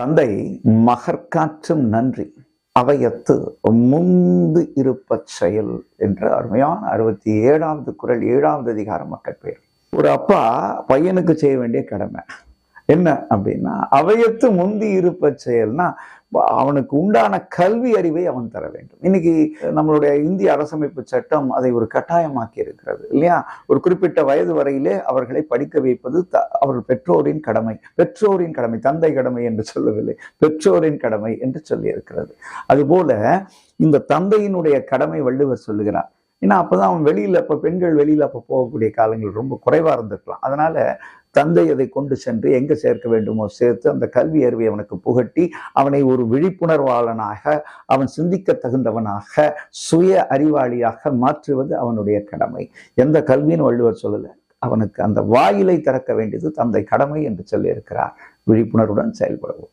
தந்தை மகற்காற்றும் நன்றி. அவையத்து முந்து இருப்ப செயல் என்ற அருமையான அறுபத்தி ஏழாவது குரல் ஏழாவது அதிகாரம் மக்கள் பெயர். ஒரு அப்பா பையனுக்கு செய்ய வேண்டிய கடமை. என்ன அப்படின்னா அவையத்து முந்தி இருப்ப செயல்னா அவனுக்கு உண்டான கல்வி அறிவை அவன் தர வேண்டும். இன்னைக்கு நம்மளுடைய இந்திய அரசமைப்பு சட்டம் அதை ஒரு கட்டாயமாக்கி இருக்கிறது இல்லையா? ஒரு குறிப்பிட்ட வயது வரையிலே அவர்களை படிக்க வைப்பது த அவர்கள் பெற்றோரின் கடமை பெற்றோரின் கடமை தந்தை கடமை என்று சொல்லவில்லை பெற்றோரின் கடமை என்று சொல்லி இருக்கிறது. அதுபோல இந்த தந்தையினுடைய கடமை வள்ளுவர் சொல்லுகிறார். ஏன்னா அப்பதான் அவன் வெளியில இப்ப பெண்கள் வெளியில அப்போ போகக்கூடிய காலங்கள் ரொம்ப குறைவா இருந்திருக்கலாம். அதனால தந்தை அதை கொண்டு சென்று எங்கே சேர்க்க வேண்டுமோ சேர்த்து அந்த கல்வி அறிவை அவனுக்கு புகட்டி அவனை ஒரு விழிப்புணர்வாளனாக அவன் சிந்திக்க தகுந்தவனாக சுய அறிவாளியாக மாற்றுவது அவனுடைய கடமை. எந்த கல்வின்னு வள்ளுவர் சொல்லலை. அவனுக்கு அந்த வாயிலை திறக்க வேண்டியது தந்தை கடமை என்று சொல்லியிருக்கிறார். விழிப்புணர்வுடன் செயல்படுவோம்.